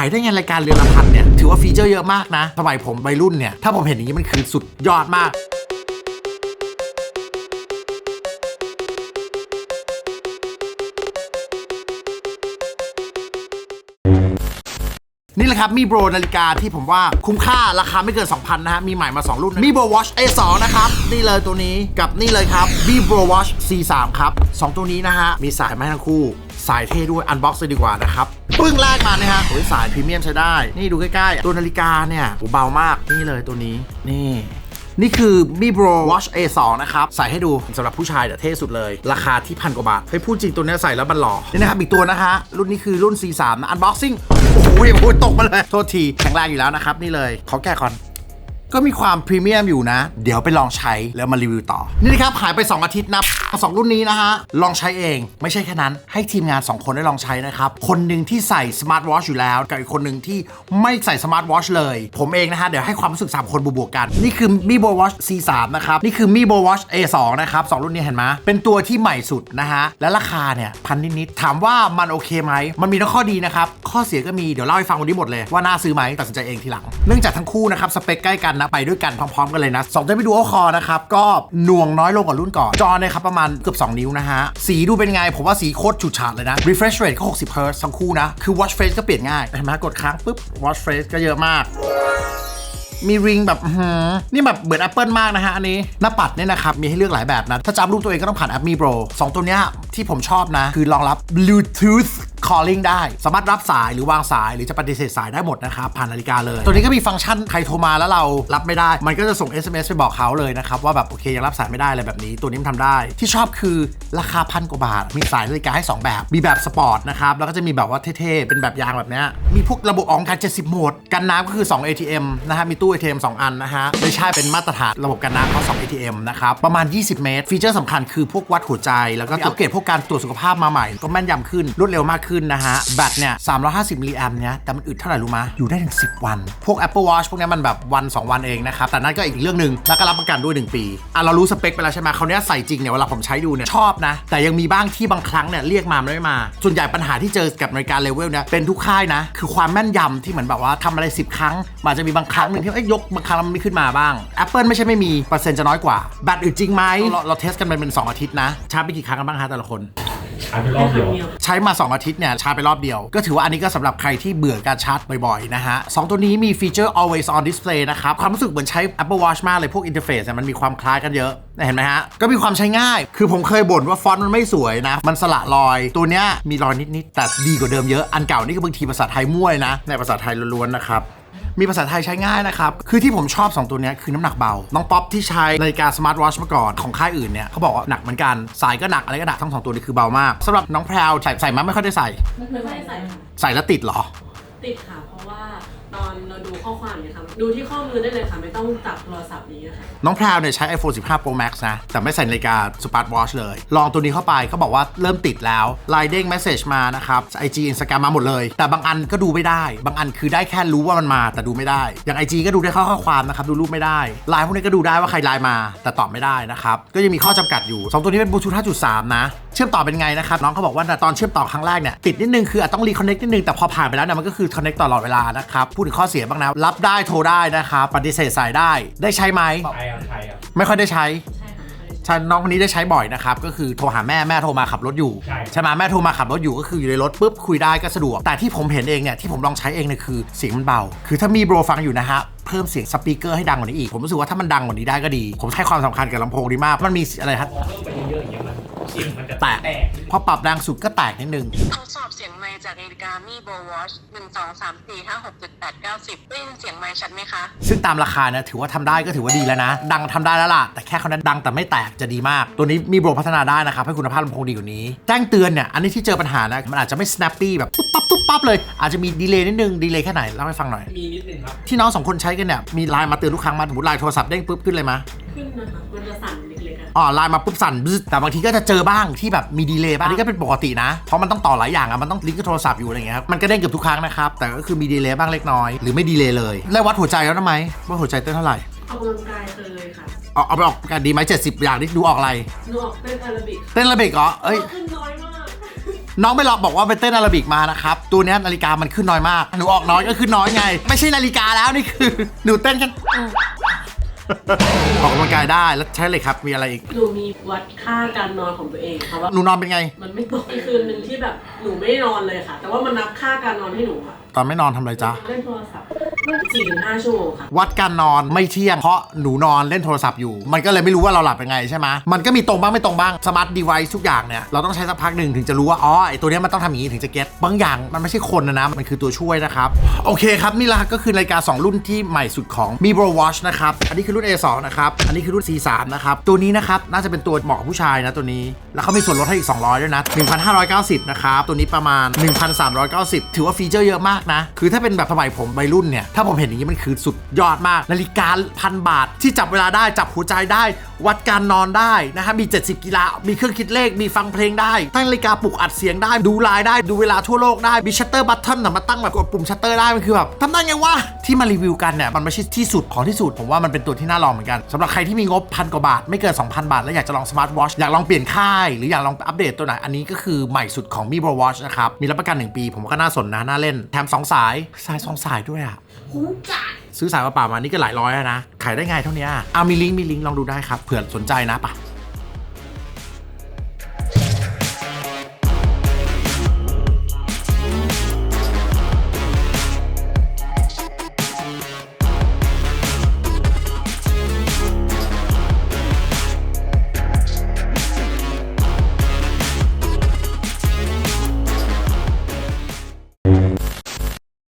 ายได้ไงรายการเรือนละพันเนี่ย ถือว่าฟีเจอร์เยอะมากนะ สมัยผมวัยรุ่นเนี่ย ถ้าผมเห็นอย่างนี้มันคือสุดยอดมาก นี่แหละครับมีโบรนาฬิกาที่ผมว่าคุ้มค่าราคาไม่เกิน 2,000 นะฮะ มีใหม่มา 2 รุ่นมีโบร Watch A2 นะครับ นี่เลยตัวนี้กับนี่เลยครับมีโบร Watch C3 ครับ 2 ตัวนี้นะฮะ มีสายมาให้ทั้งคู่ สายเท่ด้วยอันบ็อกซ์เลยดีกว่านะครับปึ้งแรกมานะฮะโอ้ยสายพรีเมียมใช้ได้ นี่ดูใกล้ๆ ตัวนาฬิกาเนี่ยโอ้เบามากนี่เลยตัวนี้นี่นี่คือ Mi Bro Watch A2 นะครับ ใส่ให้ดูสำหรับผู้ชายแต่เท่สุดเลย ราคาที่พันกว่าบาท เฮ้ยพูดจริงตัวนี้ใส่แล้วมันหล่อนี่นะครับ อีกตัวนะฮะรุ่นนี้คือรุ่น C3 นะ Unboxing โอ้ยโอ้โหตกมาเลย โทษทีแข็งแรงอยู่แล้วนะครับ นี่เลย ขอแก้ก่อน ก็มีความพรีเมียมอยู่นะ เดี๋ยวไปลองใช้แล้วมารีวิวต่อ นี่นะครับหายไป 2 อาทิตย์นะสองรุ่นนี้นะฮะ ลองใช้เอง ไม่ใช่แค่นั้น ให้ทีมงาน 2 คนได้ลองใช้นะครับ คนหนึ่งที่ใส่สมาร์ทวอชอยู่แล้ว กับอีกคนหนึ่งที่ไม่ใส่สมาร์ทวอชเลย ผมเองนะฮะ เดี๋ยวให้ความรู้สึก 3 คนบวกๆกัน นี่คือ Mi Bo Watch C3 นะครับ นี่คือ Mi Bo Watch A2 นะครับสองรุ่นนี้เห็นไหมเป็นตัวที่ใหม่สุดนะฮะ และราคาเนี่ยพันนิดๆถามว่ามันโอเคไหม มันมีทั้งข้อดีนะครับ ข้อเสียก็มี เดี๋ยวเล่าให้ฟังวันนี้หมดเลยว่าน่าซื้อไหมตัดสินใจเองทีหลัง เนื่องจากทั้งคู่นะครับสเปคใกล้กันนะ ไปด้วยกันพร้อมๆกันเลยนะสองตัวไปดูโอคอนะครับ ก็หน่วงน้อยลงกว่ารุ่นก่อน จอเนี่ยครับประมาณเกือบ 2 นิ้วนะฮะ สีดูเป็นไง ผมว่าสีโคตรฉูดฉาดเลยนะ refresh rate ก็ 60 Hz ทั้งคู่นะ คือ watch face ก็เปลี่ยนง่ายเห็นไหมกดค้างปุ๊บ watch face ก็เยอะมากมีริงแบบนี่แบบเหมือน Apple มากนะฮะ อันนี้ หน้าปัดเนี่ยนะครับ มีให้เลือกหลายแบบนะ ถ้าจำรูปตัวเองก็ต้องผ่านแอป Mi Pro สองตัวเนี้ยที่ผมชอบนะ คือรองรับ Bluetooth calling ได้ สามารถรับสายหรือวางสายหรือจะปฏิเสธสายได้หมดนะครับผ่านนาฬิกาเลย ตัวนี้ก็มีฟังก์ชันใครโทรมาแล้วเรารับไม่ได้ มันก็จะส่ง SMS ไปบอกเขาเลยนะครับว่าแบบโอเคยังรับสายไม่ได้อะไรแบบนี้ ตัวนี้มันทำได้ ที่ชอบคือราคาพันกว่าบาท มีสายนาฬิกาให้สองแบบ มีแบบสปอร์ตนะครับแล้วก็จะมีแบบว่าเท่ๆเป็นแบบยางแบบเนี้ยมีพวกระบบออกการ70โหมดกันน้ำก็คือ 2 ATM นะฮะมีตู้ ATM 2 อันนะฮะไม่ใช่เป็นมาตรฐานระบบกันน้ำเขา2 ATM นะครับประมาณ 20 เมตร ฟีเจอร์สำคัญคือพวกวัดหัวใจ แล้วก็อัปเกรดพวกการตรวจสุขภาพมาใหม่ก็แม่นยำขึ้นรวดเร็วมากขึ้นนะฮะ แบตเนี่ย 350มิลลิแอมเนี่ย แต่มันอึดเท่าไหร่รู้มะอยู่ได้ถึง 10 วัน พวก Apple Watch พวกนี้มันแบบวัน 2 วันเองนะครับ แต่นั่นก็อีกเรื่องหนึ่งแล้วก็รับประกันด้วย 1 ปี อะ เรารู้สเปคไปแล้วใช่ไหมเขาเนี้ยใส่จริงเนี่ย เวลาผมใช้ดูเนี่ย ชอบนะ แต่ยังมีบ้างที่บางครั้งเนี่ยเรียกมามันไม่มา ส่วนใหญ่ปัญหาที่เจอกับนาฬิกาเลเวลเนี่ยเป็นทุกค่ายนะ คือความแม่นยำที่เหมือนแบบว่าทำอะไร 10 ครั้งมันอาจจะมีบางครั้งหนึ่งที่เอ้ยยกบางครั้งมันไม่ขึ้นมาบ้าง Apple ไม่ใช่ไม่มีเปอร์เซ็นต์จะน้อยกว่าแบตอึดจริงไหมเราเราเทสกันเป็นสองอาทิตย์นะชาร์จไปกี่ครั้งกันบ้างฮะแต่ละคน ใช้ไปรอบเดียว ใช้มา 2 อาทิตย์เนี่ยชาร์จไปรอบเดียว ก็ถือว่าอันนี้ก็สำหรับใครที่เบื่อการชาร์จบ่อยๆนะฮะสองตัวนี้มีฟีเจอร์ always on display นะครับ ความรู้สึกเหมือนใช้ Apple Watch มากเลยพวกอินเทอร์เฟซมันมีความคล้ายกันเยอะเห็นไหมฮะ ก็มีความใช้ง่าย คือผมเคยบ่นว่าฟอนต์มันไม่สวยนะ มันสละรอย ตัวเนี้ยมีรอยนิดๆแต่ดีกว่าเดิมเยอะอันเก่านี่ก็บางทีภาษาไทยมั่วเลยนะในภาษาไทยล้วนๆนะครับ มีภาษาไทยใช้ง่ายนะครับ คือที่ผมชอบ 2 ตัวเนี้ยคือน้ำหนักเบา น้องป๊อปที่ใช้นาฬิกาสมาร์ทวอชมาก่อนของค่ายอื่นเนี่ยเขาบอกว่าหนักเหมือนกัน สายก็หนักอะไรก็หนักทั้งสองตัวนี้คือเบามากสำหรับน้องแพรวใส่ใส่มาไม่ค่อยได้ใส่ ไม่เคยใส่ค่ะใส่แล้วติดเหรอ ติดค่ะเพราะว่า ตอนเราดูข้อความเนี่ยค่ะดูที่ข้อมือได้เลยค่ะ ไม่ต้องจับโทรศัพท์นี้ค่ะ น้องแพรวเนี่ยใช้ iPhone 15 Pro Max นะ แต่ไม่ใส่นาฬิกา Smart Watch เลย ลองตัวนี้เข้าไปเขาบอกว่าเริ่มติดแล้วไลน์เด้ง Message มานะครับ IG Instagram มาหมดเลย แต่บางอันก็ดูไม่ได้ บางอันคือได้แค่รู้ว่ามันมาแต่ดูไม่ได้ อย่าง IG ก็ดูได้ข้อข้อความนะครับดูรูปไม่ได้ไลน์พวกนี้ก็ดูได้ว่าใครไลน์มา แต่ตอบไม่ได้นะครับก็ยังมีข้อจำกัดอยู่สองตัวนี้เป็นบลูทูธ5.3 นะเชื่อมต่อเป็นไงนะครับน้องเขาบอกว่าตอนเชื่อมต่อครั้งแรกเนี่ยติดนิดนึงคืออาจต้องรีคอนเน c t นิดนึงแต่พอผ่านไปแล้วเนี่ยมันก็คือคอนเน c t ตลอดเวลานะครับพูดถึงข้อเสียบ้างนะรับได้โทรได้นะครับปฏิเสธสายได้ได้ใช้ไหมใช่ครับใช่ครับไม่ค่อยได้ใช้ใช่ค่ะไม่ได้ใช่น้องคนนี้ได้ใช้บ่อยนะครับ ก็คือโทรหาแม่แม่โทรมาขับรถอยู่ใช่ใช่ไหมแม่โทรมาขับรถอยู่ก็คืออยู่ในรถปุ๊บคุยได้ก็สะดวก แต่ที่ผมเห็นเองเนี่ยที่ผมลองใช้เองเนี่ยคือเสียงมันเบา คือถ้ามีโบรฟังอยู่นะฮะเพิ่มเสียงสปีกเกอร์ให้ดังกว่านี้อีก ผมรู้สึกว่าถ้ามันดังกว่านี้ได้ก็ดี ผมให้ความสำคัญกับลำโพงดีมาก มันมีอะไรฮะพอ เพิ่มไปเยอะๆอย่างเงี้ยมันเสียงมันจะแตก แตก พอปรับแรงสุดก็แตกนิดนึง ทดสอบเสียงไมค์จากนาฬิกามีโบวอชหนึ่งสองสามสี่ห้าหกเจ็ดแปดเก้าสิบได้ยินเสียงไมค์ชัดไหมคะ ซึ่งตามราคาเนี่ยถือว่าทำได้ก็ถือว่าดีแล้วนะ ดังทำได้แล้วล่ะ แต่แค่เขานั้นดังแต่ไม่แตกจะดีมาก ตัวนี้มีโบรพัฒนาได้นะครับ ให้คุณภาพลำโพงดีกว่านี้ แจ้งเตือนเนี่ย อันนี้ที่เจอปัญหานะ มันอาจจะไม่ snappy แบบปุ๊บปั๊บปุ๊บปั๊บเลย อาจจะมีดีเลย์นิดนึงดีเลย์แค่ไหนเล่าให้ฟังหน่อย มีนิดนึงครับ ที่น้องสองคนใช้กันเนี่ยมีไลน์มาเตือนทุกครั้งมาสมมติไลน์โทรศัพท์เด้งปุ๊บขึ้นเลยมะ ขึ้นนะคะ มันจะสั่นเล็กๆ อะอ๋อไลน์มาปุ๊บสั่นบึ้ดแต่บางทีก็จะเจอบ้างที่แบบมีดีเลย์บ้างอันนี้ก็เป็นปกตินะ เพราะมันต้องต่อหลายอย่างอะมันต้องลิงก์กับโทรศัพท์อยู่อะไรอย่างเงี้ยครับมันก็เด้งเกือบทุกครั้งนะครับแต่ก็คือมีดีเลย์บ้างเล็กน้อยหรือไม่ดีเลย์เลยแล้ววัดหัวใจแล้วทำไมว่าหัวใจเต้นเท่าไหร่ออกกำลังกายเคยค่ะเอาเอาไปออกกันดีไหมเจ็ดสิบอย่างที่ดูออกอะไรหนูออกเต้นแอโรบิกเต้นระเบิกเหรอเอ้ย ขึ้นน้อยมาก น้องไม่หลอกบอกว่าไปเต้นอาราบิกมานะครับ ตัวเนี้ยนาฬิกามันขึ้นน้อยมาก หนูออกน้อยก็ขึ้นน้อยไง ไม่ใช่นาฬิกาแล้วนี่คือ หนูเต้นกัน ออกกำลังกายได้แล้วใช่เลยครับมีอะไรอีกหนูมีวัดค่าการนอนของตัวเองค่ะว่าหนูนอนเป็นไง มันไม่ตกมีคืนหนึ่งที่แบบหนูไม่ได้นอนเลยค่ะ แต่ว่ามันนับค่าการนอนให้หนูค่ะตอนไม่นอนทำอะไรจ๊ะ เล่นโทรศัพท์สี่ถึงห้าชั่วโมงค่ะ วัดการนอนไม่เที่ยง เพราะหนูนอนเล่นโทรศัพท์อยู่ มันก็เลยไม่รู้ว่าเราหลับยังไงใช่ไหมมันก็มีตรงบ้างไม่ตรงบ้างสมาร์ทเดเวิทุกอย่างเนี่ยเราต้องใช้สักพักหนึ่งถึงจะรู้ว่าอ๋อไอตัวเนี้ยมันต้องทำอย่างนี้ถึงจะเก็ตบางอย่างมันไม่ใช่คนนะนะมันคือตัวช่วยนะครับโอเคครับนี่แหละก็คือนาฬิกา2รุ่นที่ใหม่สุดของ m i b r o Watch นะครับอันนี้คือรุ่น A2 นะครับอันนี้คือรุ่น C3 นะครับตัวนี้นะครับน่าจะเป็นตัวเหมาะกับผู้ชายนะตัวนี้ แล้วเขามีส่วนลดให้อีก 200 ด้วยนะ 1,590 นะครับตัวนี้ประมาณ 1,390 ถือว่าฟีเจอร์เยอะมากนะคือถ้าเป็นแบบสมัยผมวัยรุ่นเนี่ยถ้าผมเห็นอย่างนี้มันคือสุดยอดมาก นาฬิกาพันบาท ที่จับเวลาได้จับหัวใจได้ วัดการนอนได้นะฮะมี 70 กีฬา มีเครื่องคิดเลขมีฟังเพลงได้ ตั้งนาฬิกาปลุกอัดเสียงได้ดูไลน์ได้ดูเวลาทั่วโลกได้มีชัตเตอร์บัตเทิลมาตั้งแบบกดปุ่มชัตเตอร์ได้มันคือแบบทำได้ไงวะที่มารีวิวกันเนี่ยมันไม่ใช่ที่สุดของที่สุดผมว่ามันเป็นตัวที่น่าลองเหมือนกันสำหรับใครที่มีงบพันกว่าบาทไม่เกิน2,000 บาท แล้วอยากจะลองสมาร์ทวอชอยากลองเปลี่ยนค่าย หรืออยากลองอัปเดตตัวไหนอันนี้ก็คือใหม่สุดของ Mi Bro Watch นะครับมีรับประกัน 1 ปี ผมก็น่าสนนะน่าเล่นแถม2สายสาย2สายด้วยอะคุ้มจัดซื้อสายเปล่ามานี่ก็หลายร้อยแล้วนะ ขายได้ไงเท่านี้อะเอามีลิงก์มีลิงก์ลองดูได้ครับเผื่อสนใจนะปะ